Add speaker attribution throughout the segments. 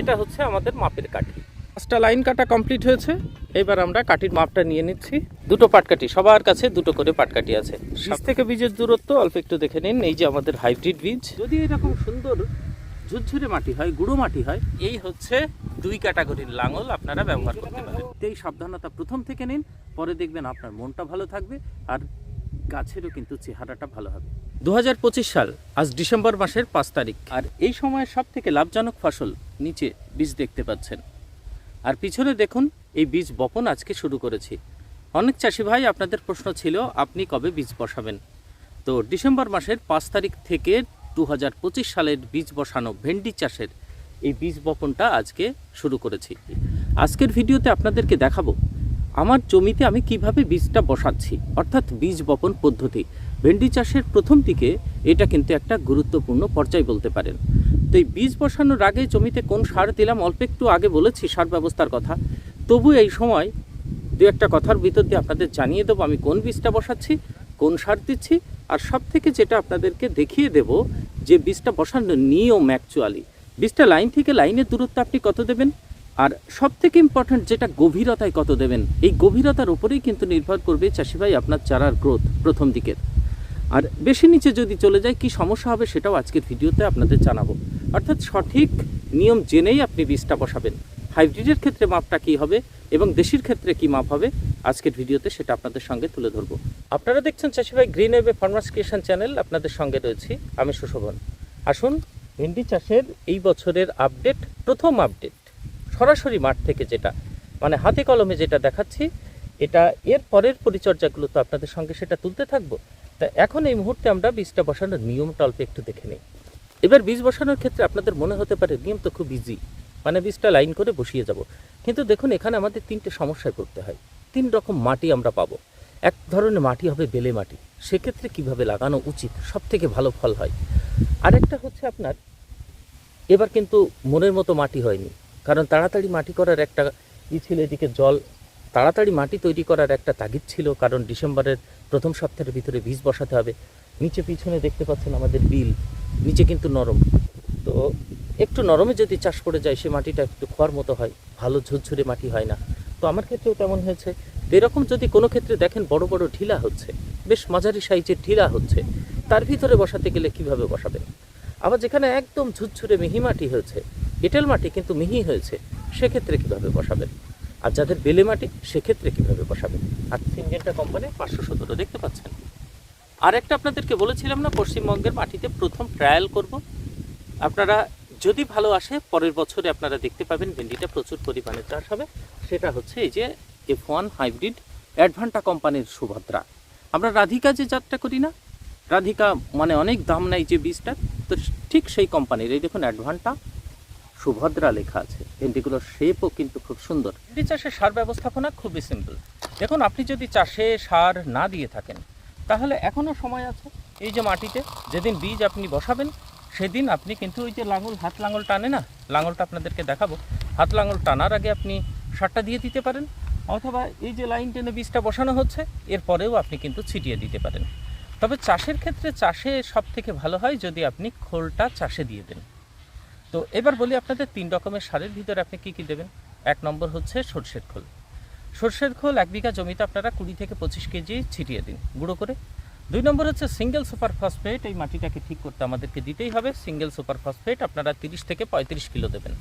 Speaker 1: এটা হচ্ছে আমাদের মাপের কাঠি। পাঁচটা লাইন কাটা কমপ্লিট হয়েছে। এবার আমরা কাঠির মাপটা নিয়ে নিচ্ছি। দুটো পাটকাঠি সবার কাছে দুটো করে পাটকাঠি আছে। বীজ থেকে বীজের দূরত্ব অল্প একটু দেখে নিন এই যে আমাদের হাইব্রিড বীজ। যদি এরকম সুন্দর ঝুরঝুরে মাটি হয় গুঁড়ো মাটি হয় এই হচ্ছে দুই ক্যাটাগরির লাঙল আপনারা ব্যবহার করতে পারেন। এই সাবধানতা প্রথম থেকে নিন পরে দেখবেন আপনার মনটা ভালো থাকবে আর গাছেরও কিন্তু চেহারাটা ভালো হবে। দু হাজার পঁচিশ সাল, আজ ডিসেম্বর মাসের পাঁচ তারিখ। আর এই সময় সব থেকে লাভজনক ফসল নিচে বীজ দেখতে পাচ্ছেন। আর পিছনে দেখুন, এই বীজ বপন আজকে শুরু করেছি। অনেক চাষি ভাই আপনাদের প্রশ্ন ছিল, আপনি কবে বীজ বসাবেন? তো ডিসেম্বর মাসের পাঁচ তারিখ থেকে দু হাজার পঁচিশ সালের বীজ বসানো ভেন্ডি চাষের এই বীজ বপনটা আজকে শুরু করেছি। আজকের ভিডিওতে আপনাদেরকে দেখাবো, আমার জমিতে আমি কীভাবে বীজটা বসাচ্ছি, অর্থাৎ বীজ বপন পদ্ধতি। ভেন্ডি চাষের প্রথম দিকে এটা কিন্তু একটা গুরুত্বপূর্ণ পর্যায় বলতে পারেন। তো এই বীজ বসানোর আগে জমিতে কোন সার দিলাম? অল্প একটু আগে বলেছি সার ব্যবস্থার কথা। তবু এই সময় দু একটা কথার ভিতর দিয়ে আপনাদের জানিয়ে দেবো, আমি কোন বীজটা বসাচ্ছি, কোন সার দিচ্ছি, আর সব থেকে যেটা আপনাদেরকে দেখিয়ে দেব যে বীজটা বসানোর নিয়ম অ্যাকচুয়ালি বীজটা লাইন থেকে লাইনের দূরত্ব আপনি কত দেবেন? আর সব থেকে ইম্পর্ট্যান্ট যেটা গভীরতায় কত দেবেন? এই গভীরতার উপরেই কিন্তু নির্ভর করবে চাষি ভাই আপনার চারার গ্রোথ প্রথম দিকের। আর বেশি নিচে যদি চলে যায়, কি সমস্যা হবে সেটাও আজকের ভিডিওতে আপনাদের জানাব। অর্থাৎ সঠিক নিয়ম জেনেই আপনি বীজটা বসাবেন। হাইব্রিডের ক্ষেত্রে মাপটা কী হবে এবং দেশির ক্ষেত্রে কি মাপ হবে, আজকের ভিডিওতে সেটা আপনাদের সঙ্গে তুলে ধরবো। আপনারা দেখছেন চাষিভাই গ্রিন ওয়েবে ফার্মার্স ক্রিয়েশন চ্যানেল, আপনাদের সঙ্গে রয়েছি আমি সুশোভন। আসুন, ভেন্ডি চাষের এই বছরের আপডেট, প্রথম আপডেট, সরাসরি মাঠ থেকে যেটা মানে হাতে কলমে যেটা দেখাচ্ছি, এটা এর পরের পরিচর্যাগুলো তো আপনাদের সঙ্গে সেটা তুলতে থাকব। তা এখন এই মুহূর্তে আমরা বীজটা বসানোর নিয়মটা অল্প একটু দেখে নিই। এবার বীজ বসানোর ক্ষেত্রে আপনাদের মনে হতে পারে নিয়ম তো খুব ইজি মানে বীজটা লাইন করে বসিয়ে যাব। কিন্তু দেখুন, এখানে আমাদের তিনটে সমস্যায় পড়তে হয়। তিন রকম মাটি আমরা পাবো। এক ধরনের মাটি হবে বেলে মাটি। সেক্ষেত্রে কীভাবে লাগানো উচিত? সব থেকে ভালো ফল হয়। আরেকটা হচ্ছে আপনার, এবার কিন্তু মনের মতো মাটি হয়নি। কারণ তাড়াতাড়ি মাটি করার একটা ই ছিল, এদিকে জল, তাড়াতাড়ি মাটি তৈরি করার একটা তাগিদ ছিল। কারণ ডিসেম্বরের প্রথম সপ্তাহের ভিতরে বীজ বসাতে হবে। নিচে পিছনে দেখতে পাচ্ছেন আমাদের বিল। নিচে কিন্তু নরম। তো একটু নরমে যদি চাষ করে যায়, সে মাটিটা একটু খোয়ার মতো হয়। ভালো ঝুরঝুরে মাটি হয় না। তো আমার ক্ষেত্রেও তেমন হয়েছে। এরকম যদি কোনো ক্ষেত্রে দেখেন বড় বড় ঢিলা হচ্ছে, বেশ মাঝারি সাইজের ঢিলা হচ্ছে, তার ভিতরে বসাতে গেলে কীভাবে বসাবেন? আবার যেখানে একদম ঝুরঝুরে মিহি মাটি হয়েছে, এঁটেল মাটি কিন্তু মিহি হয়েছে, সেক্ষেত্রে কীভাবে বসাবেন? আর যাদের বেলে মাটি, সেক্ষেত্রে কীভাবে বসাবেন? আর সিনজেন্টা কোম্পানির পাঁচশো সতেরো দেখতে পাচ্ছেন। আর একটা আপনাদেরকে বলেছিলাম না, পশ্চিমবঙ্গের মাটিতে প্রথম ট্রায়াল করব। আপনারা যদি ভালো আসে, পরের বছরে আপনারা দেখতে পাবেন ভেন্ডিটা প্রচুর পরিমাণে চাষ হবে। সেটা হচ্ছে এই যে এফ ওয়ান হাইব্রিড অ্যাডভান্টা কোম্পানির সুভদ্রা। আমরা রাধিকা যে জাতটা করি না, রাধিকা মানে অনেক দাম নেয় যে বীজটা, তো ঠিক সেই কোম্পানির এই দেখুন অ্যাডভান্টা সুভদ্রা লেখা আছে। ভেন্ডিগুলোর শেপও কিন্তু খুব সুন্দর। ভেন্ডি চাষের সার ব্যবস্থাপনা খুবই সিম্পল দেখুন, আপনি যদি চাষে সার না দিয়ে থাকেন, তাহলে এখনও সময় আছে। এই যে মাটিতে যেদিন বীজ আপনি বসাবেন, সেদিন আপনি কিন্তু ওই যে লাঙল, হাত লাঙল টানে না? লাঙলটা আপনাদেরকে দেখাবো। হাত লাঙল টানার আগে আপনি সারটা দিয়ে দিতে পারেন, অথবা এই যে লাইন টেনে বীজটা বসানো হচ্ছে এরপরেও আপনি কিন্তু ছিটিয়ে দিতে পারেন। তবে চাষের ক্ষেত্রে চাষে সব থেকে ভালো হয় যদি আপনি খোলটা চাষে দিয়ে দেন। তো এবার বলি আপনাদের তিন রকমের সারের ভিতরে আপনি কি কি দেবেন। এক নম্বর হচ্ছে সর্ষের খোল। সর্ষের খোল এক বিঘা জমিতে আপনারা কুড়ি থেকে পঁচিশ কেজি ছিটিয়ে দিন গুঁড়ো করে। দুই নম্বর হচ্ছে সিঙ্গেল সুপার ফসফেট এই মাটিটাকে ঠিক করতে আমাদেরকে দিতেই হবে। সিঙ্গেল সুপার ফসফেট আপনারা তিরিশ থেকে পঁয়ত্রিশ কিলো দেবেন।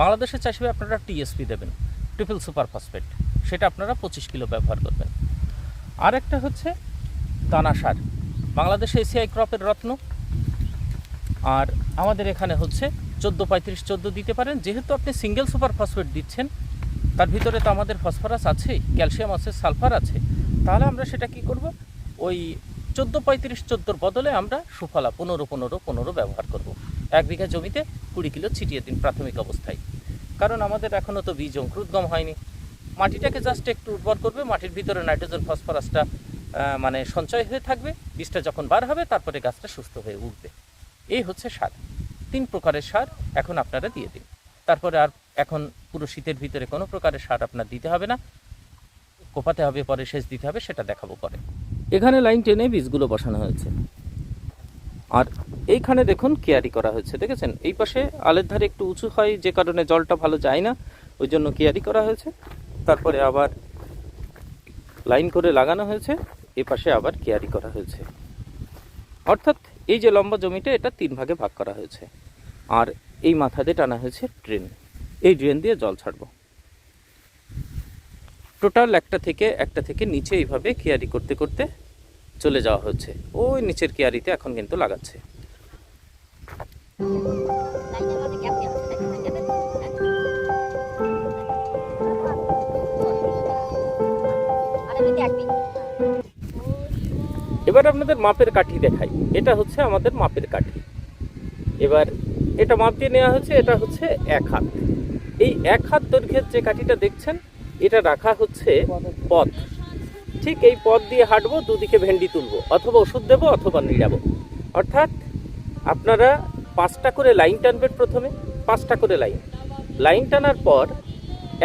Speaker 1: বাংলাদেশের চাষিভাই আপনারা টিএসপি দেবেন, ট্রিপল সুপার ফসফেট সেটা আপনারা পঁচিশ কিলো ব্যবহার করবেন। আর একটা হচ্ছে দানা সার। বাংলাদেশে এসিআই ক্রপের রত্ন। আর আমাদের এখানে হচ্ছে চোদ্দ, পঁয়ত্রিশ, চোদ্দ দিতে পারেন। যেহেতু আপনি সিঙ্গেল সুপার ফসফেট দিচ্ছেন, তার ভিতরে তো আমাদের ফসফরাস আছে ক্যালসিয়াম আছে সালফার আছে। তাহলে আমরা সেটা কি করব? ওই চোদ্দ, পঁয়ত্রিশ, চোদ্দোর বদলে আমরা সুফলা পনেরো পনেরো পনেরো ব্যবহার করব। এক বিঘা জমিতে কুড়ি কিলো ছিটিয়ে দিন প্রাথমিক অবস্থায়। কারণ আমাদের এখনও তো বীজ অঙ্কুরোদ্গম হয়নি। মাটিটাকে জাস্ট একটু উর্বর করবে, মাটির ভিতরে নাইট্রোজেন ফসফরাসটা মানে সঞ্চয় হয়ে থাকবে। বীজটা যখন বার হবে, তারপরে গাছটা সুস্থ হয়ে উঠবে। এই হচ্ছে সার। তিন প্রকারের সার এখন আপনারা দিয়ে দিন। তারপরে আর এখন পুরো শীতের ভিতরে কোনো প্রকারের সার আপনার দিতে হবে না। কোপাতে হবে, পরে সেচ দিতে হবে, সেটা দেখাবো পরে। এখানে লাইন টেনে বীজগুলো বসানো হয়েছে। আর এইখানে দেখুন কেয়ারি করা হয়েছে, দেখেছেন? এই পাশে আলের ধারে একটু উঁচু হয়, যে কারণে জলটা ভালো যায় না, ওই জন্য কেয়ারি করা হয়েছে। তারপরে আবার লাইন করে লাগানো হয়েছে, এ পাশে আবার কেয়ারি করা হয়েছে। অর্থাৎ এই যে লম্বা জমিটা, এটা তিন ভাগে ভাগ করা হয়েছে। আর এই মাথা দিয়ে টানা হয়েছে ড্রেন। এই ড্রেন দিয়ে জল ছাড়বো। টোটাল একটা থেকে একটা থেকে নিচে এইভাবে কেয়ারি করতে করতে চলে যাওয়া হচ্ছে। ওই নিচের কেয়ারিতে এখন কিন্তু লাগাচ্ছে। এবার আপনাদের মাপের কাঠি দেখাই। এটা হচ্ছে আমাদের মাপের কাঠি। এবার এটা মাপ দিয়ে নেওয়া হচ্ছে এটা হচ্ছে এক হাত। এই এক হাত দৈর্ঘ্যের যে কাঠিটা দেখছেন, এটা রাখা হচ্ছে পথ। ঠিক এই পথ দিয়ে হাঁটবো, দুদিকে ভেন্ডি তুলবো, অথবা ওষুধ দেবো, অথবা নিড়াবো। অর্থাৎ আপনারা পাঁচটা করে লাইন টানবেন প্রথমে, পাঁচটা করে লাইন। লাইন টানার পর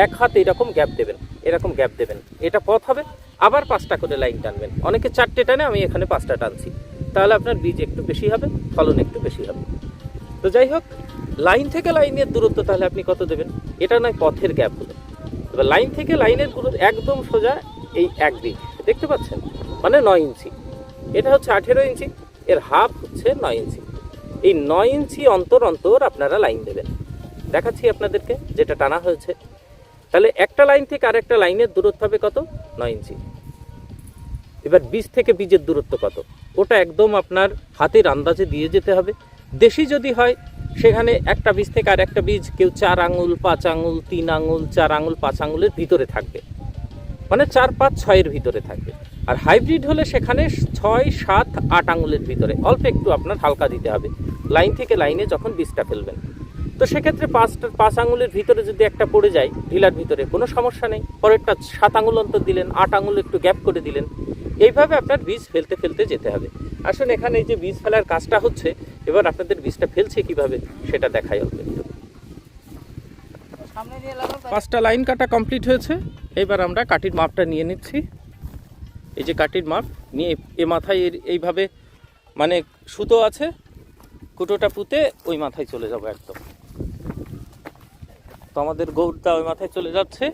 Speaker 1: এক হাত এরকম গ্যাপ দেবেন, এরকম গ্যাপ দেবেন। এটা পথ হবে, আবার পাঁচটা করে লাইন টানবেন। অনেকে চারটে টানে, আমি এখানে পাঁচটা টানছি। তাহলে আপনার বীজ একটু বেশি হবে, ফলন একটু বেশি হবে। তো যাই হোক, লাইন থেকে লাইনের দূরত্ব তাহলে আপনি কত দেবেন? এটা নয় পথের গ্যাপ হলো। এবার লাইন থেকে লাইনের দূরত্ব একদম সোজা এই এক দিক। দেখতে পাচ্ছেন? মানে নয় ইঞ্চি। এটা হচ্ছে আঠেরো ইঞ্চি, এর হাফ হচ্ছে নয় ইঞ্চি। এই নয় ইঞ্চি অন্তর অন্তর আপনারা লাইন দেবেন। দেখাচ্ছি আপনাদেরকে যেটা টানা হয়েছে। তাহলে একটা লাইন থেকে আরেকটা লাইনের দূরত্ব হবে কত? নয় ইঞ্চি। এবার বীজ থেকে বীজের দূরত্ব কত? ওটা একদম আপনার হাতের আন্দাজে দিয়ে যেতে হবে। দেশি যদি হয়, সেখানে একটা বীজ থেকে আর একটা বীজ কেউ চার আঙুল, পাঁচ আঙুল, তিন আঙুল, চার আঙুল, পাঁচ আঙুলের ভিতরে থাকবে। মানে চার, পাঁচ, ছয়ের ভিতরে থাকবে। আর হাইব্রিড হলে সেখানে ছয়, সাত, আট আঙুলের ভিতরে। অল্প একটু আপনার হালকা দিতে হবে। লাইন থেকে লাইনে যখন বীজটা ফেলবেন। তো সেক্ষেত্রে পাঁচটা পাঁচ আঙুলের ভিতরে যদি একটা পড়ে যায়, ঢিলার ভিতরে কোনো সমস্যা নেই। পরেরটা সাত আঙুল অন্তর দিলেন, আট আঙুল একটু গ্যাপ করে দিলেন। এইভাবে আপনার বীজ ফেলতে ফেলতে যেতে হবে। আসুন এখানে এই যে বীজ ফেলার কাজটা হচ্ছে এবার আপনাদের বীজটা ফেলছে কীভাবে সেটা দেখাই অল্প একটু। পাঁচটা লাইন কাটা কমপ্লিট হয়েছে। এবার আমরা কাঠির মাপটা নিয়ে নিচ্ছি। এই যে কাঠির মাপ নিয়ে এ মাথায় এর- এইভাবে মানে সুতো আছে কুটোটা পুঁতে ওই মাথায় চলে যাব একদম। তো আমাদের গৌরটা ওই মাথায় চলে যাচ্ছে।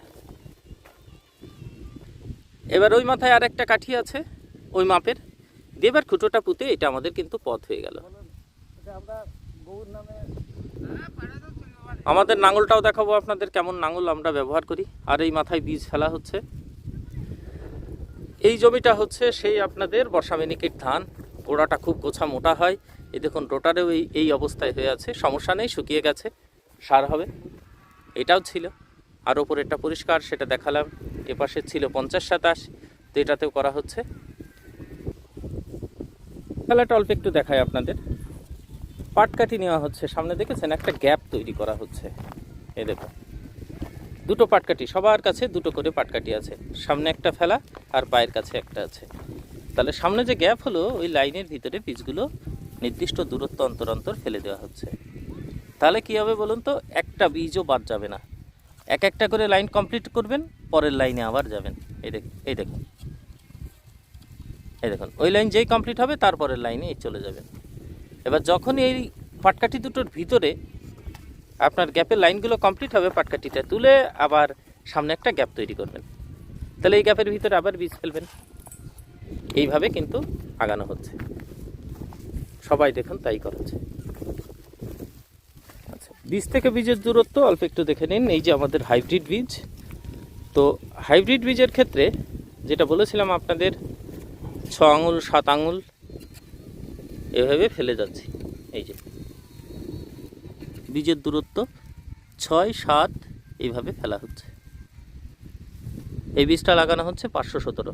Speaker 1: এবার ওই মাথায় আর একটা কাঠি আছে ওই মাপের। দিয়ে এবার কুটোটা পুঁতে এটা আমাদের কিন্তু পথ হয়ে গেল। আমাদের নাঙলটাও দেখাবো আপনাদের কেমন নাঙল আমরা ব্যবহার করি। আর এই মাথায় বীজ ফেলা হচ্ছে। এই জমিটা হচ্ছে সেই আপনাদের বর্ষা বর্ষামিনিকের ধান। গোড়াটা খুব গোছা মোটা হয়। এই দেখুন, রোটারেও এই এই অবস্থায় হয়ে আছে। সমস্যা নেই, শুকিয়ে গেছে। সার হবে। এটাও ছিল। আর ওপরেরটা পরিষ্কার, সেটা দেখালাম। এপাশে ছিল পঞ্চাশ সাতাশ। তো এটাতেও করা হচ্ছে। খেলাটা অল্প একটু দেখায় আপনাদের। পাটকাঠি নেওয়া হচ্ছে। সামনে দেখেছেন একটা গ্যাপ তৈরি করা হচ্ছে। এ দেখো দুটো পাটকাঠি, সবার কাছে দুটো করে পাটকাঠি আছে। সামনে একটা ফেলা আর পায়ের কাছে একটা আছে। তাহলে সামনে যে গ্যাপ হলো, ওই লাইনের ভিতরে বীজগুলো নির্দিষ্ট দূরত্ব, অন্তর অন্তর ফেলে দেওয়া হচ্ছে। তাহলে কী হবে বলুন তো? একটা বীজও বাদ যাবে না। এক একটা করে লাইন কমপ্লিট করবেন, পরের লাইনে আবার যাবেন। এই দেখ, এই দেখুন। এই দেখুন, ওই লাইন যেই কমপ্লিট হবে তারপরের লাইনে চলে যাবেন। এবার যখন এই পাটকাঠি দুটোর ভিতরে আপনার গ্যাপের লাইনগুলো কমপ্লিট হবে পাটকাঠিটা তুলে আবার সামনে একটা গ্যাপ তৈরি করবেন। তাহলে এই গ্যাপের ভিতরে আবার বীজ ফেলবেন। এইভাবে কিন্তু আগানো হচ্ছে। সবাই দেখুন, তাই করেছে আচ্ছা বীজ থেকে বীজের দূরত্ব অল্প একটু দেখে নিন। এই যে আমাদের হাইব্রিড বীজ। তো হাইব্রিড বীজের ক্ষেত্রে যেটা বলেছিলাম আপনাদের, ছ আঙুল, সাত আঙুল এভাবে ফেলে যাচ্ছি। এই যে। বীজের দূরত্ব ছয়, সাত, এইভাবে ফেলা হচ্ছে। এই বীজটা লাগানো হচ্ছে পাঁচশো সতেরো।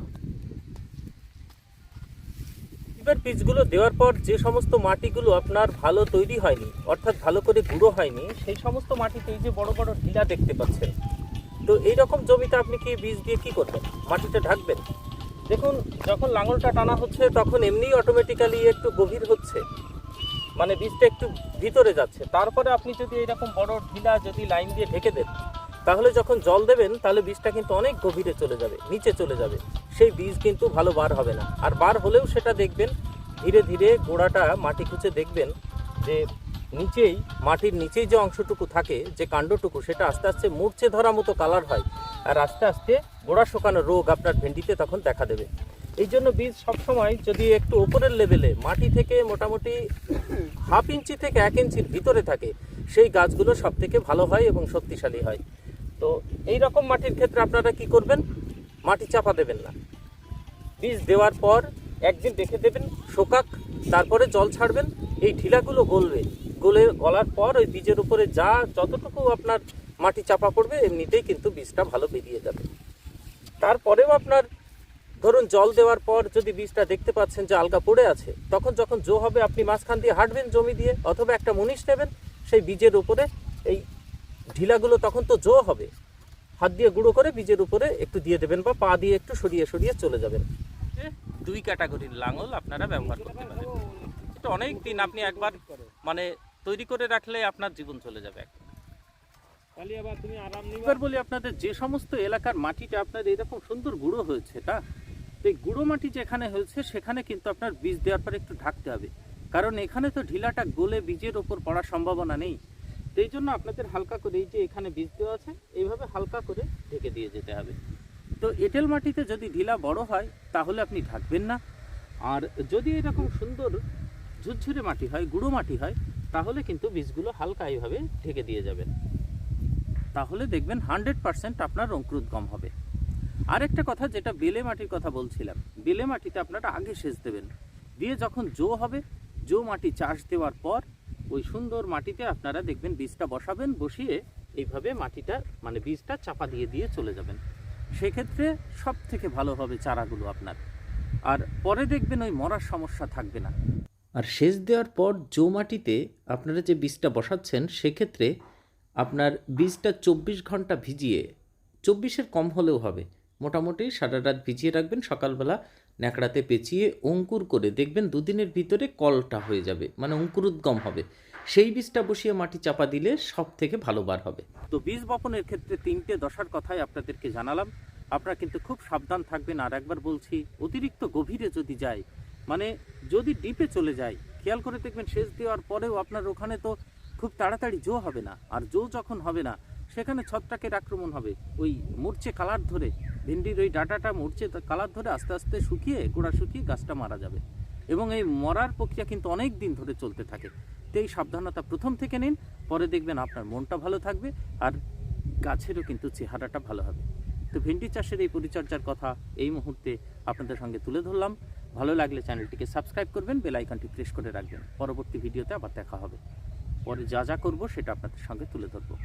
Speaker 1: এবার বীজগুলো দেওয়ার পর যে সমস্ত মাটিগুলো আপনার ভালো তৈরি হয়নি, অর্থাৎ ভালো করে গুঁড়ো হয়নি, সেই সমস্ত মাটিতে এই যে বড় বড় ঢিলা দেখতে পাচ্ছেন। তো এই রকম জমিতে আপনি কি বীজ দিয়ে কি করবেন? মাটিতে ঢাকবেন? দেখুন, যখন লাঙলটা টানা হচ্ছে, তখন এমনি অটোমেটিক্যালি একটু গভীর হচ্ছে। মানে বীজটা একটু ভিতরে যাচ্ছে। তারপরে আপনি যদি এরকম বড় ঢিলা যদি লাইন দিয়ে ঢেকে দেন, তাহলে যখন জল দেবেন, তাহলে বীজটা কিন্তু অনেক গভীরে চলে যাবে, নিচে চলে যাবে। সেই বীজ কিন্তু ভালো বার হবে না। আর বার হলেও সেটা দেখবেন, ধীরে ধীরে গোড়াটা মাটি খুঁজে দেখবেন যে নিচেই, মাটির নিচেই যে অংশটুকু থাকে, যে কাণ্ডটুকু, সেটা আস্তে আস্তে মূর্ছে ধরা মতো কালার হয়। আর আস্তে আস্তে গোড়া শোকানো রোগ আপনার ভেন্ডিতে তখন দেখা দেবে। এই জন্য বীজ সবসময় যদি একটু ওপরের লেভেলে, মাটি থেকে মোটামুটি হাফ ইঞ্চি থেকে এক ইঞ্চির ভিতরে থাকে, সেই গাছগুলো সব থেকে ভালো হয় এবং শক্তিশালী হয়। তো এই রকম মাটির ক্ষেত্রে আপনারা কি করবেন? মাটি চাপা দেবেন না। বীজ দেওয়ার পর একদিন রেখে দেবেন, শোকাক, তারপরে জল ছাড়বেন, এই ঢিলাগুলো গলবে। গলে গলার পর ওই বীজের উপরে যা যতটুকু আপনার মাটি চাপা পড়বে, এমনিতেই কিন্তু বীজটা ভালো বেরিয়ে যাবে। তারপরেও আপনার ধরুন জল দেওয়ার পর যদি বীজটা দেখতে পাচ্ছেন যে আলগা পড়ে আছে, তখন যখন জো হবে, আপনি মাঝখান দিয়ে হাঁটবেন জমি দিয়ে, অথবা একটা মুনিশ নেবেন, সেই বীজের উপরে এই ঢিলাগুলো তখন তো জো হবে। হাত দিয়ে গুঁড়ো করে বীজের উপরে একটু দিয়ে দেবেন বা পা দিয়ে একটু সরিয়ে সরিয়ে চলে যাবেন। দুই ক্যাটাগরির লাঙল আপনারা ব্যবহার করতে পারেন। এটা অনেক দিন আপনি একবার মানে তৈরি করে রাখলে আপনার জীবন চলে যাবে
Speaker 2: তাহলে আবার তুমি আরাম নিবা।
Speaker 1: এবার বলি আপনাদের যে সমস্ত এলাকার মাটিটা আপনার এরকম সুন্দর গুঁড়ো হয়েছে তা এই গুঁড়ো মাটি যেখানে হয়েছে সেখানে কিন্তু আপনার বীজ দেওয়ার পর একটু ঢাকতে হবে। কারণ এখানে তো ঢিলাটা গলে বীজের ওপর পড়ার সম্ভাবনা নেই। তো এই জন্য আপনাদের হালকা করে এই যে এখানে বীজ দেওয়া আছে এইভাবে হালকা করে ঢেকে দিয়ে যেতে হবে। তো এঁটেল মাটিতে যদি ঢিলা বড় হয় তাহলে আপনি ঢাকবেন না। আর যদি এরকম সুন্দর ঝুরঝুরে মাটি হয় গুঁড়ো মাটি হয় তাহলে কিন্তু বীজগুলো হালকা এইভাবে ঢেকে দিয়ে যাবেন। তাহলে দেখবেন হান্ড্রেড পার্সেন্ট আপনার অঙ্কুরোদ্গম হবে। আরেকটা কথা যেটা বেলে মাটির কথা বলছিলাম, বেলে মাটিতে আপনারা আগে সেচ দেবেন। দিয়ে যখন জো হবে, জো মাটি চাষ দেওয়ার পর ওই সুন্দর মাটিতে আপনারা দেখবেন বীজটা বসাবেন, বসিয়ে এইভাবে মাটিটা মানে বীজটা চাপা দিয়ে দিয়ে চলে যাবেন। সেক্ষেত্রে সব থেকে ভালো হবে চারাগুলো আপনার। আর পরে দেখবেন ওই মরার সমস্যা থাকবে না। আর সেচ দেওয়ার পর জো মাটিতে আপনারা যে বীজটা বসাচ্ছেন, সেক্ষেত্রে আপনার বীজটা চব্বিশ ঘণ্টা ভিজিয়ে, চব্বিশের কম হলেও হবে। মোটামুটি সারা রাত ভিজিয়ে রাখবেন, সকালবেলা ন্যাকড়াতে পেঁচিয়ে অঙ্কুর করে দেখবেন দুদিনের ভিতরে কলটা হয়ে যাবে মানে অঙ্কুরোদ্গম হবে। সেই বীজটা বসিয়ে মাটি চাপা দিলে সব থেকে ভালো বার হবে। তো বীজ বপনের ক্ষেত্রে তিনটে দশার কথাই আপনাদেরকে জানালাম। আপনারা কিন্তু খুব সাবধান থাকবেন, আর একবার বলছি, অতিরিক্ত গভীরে যদি যায় মানে যদি ডিপে চলে যায়, খেয়াল করে দেখবেন সেচ দেওয়ার পরেও আপনার ওখানে তো খুব তাড়াতাড়ি জো হবে না। আর জো যখন হবে না, সেখানে ছত্রাকের আক্রমণ হবে। ওই মূর্ছে কালার ধরে, ভেন্ডির ওই ডাটাটা মূর্ছে কালার ধরে আস্তে আস্তে শুকিয়ে, গোড়া শুকিয়ে গাছটা মারা যাবে। এবং এই মরার প্রক্রিয়া কিন্তু অনেক দিন ধরে চলতে থাকে। তো এই সাবধানতা প্রথম থেকে নিন, পরে দেখবেন আপনার মনটা ভালো থাকবে আর গাছেরও কিন্তু চেহারাটা ভালো হবে। তো ভেন্ডি চাষের এই পরিচর্যার কথা এই মুহূর্তে আপনাদের সঙ্গে তুলে ধরলাম। ভালো লাগলে চ্যানেলটিকে সাবস্ক্রাইব করবেন, বেল আইকনটি প্রেস করে রাখবেন। পরবর্তী ভিডিওতে আবার দেখা হবে। পরে যা যা করব সেটা আপনাদের সঙ্গে তুলে ধরবো।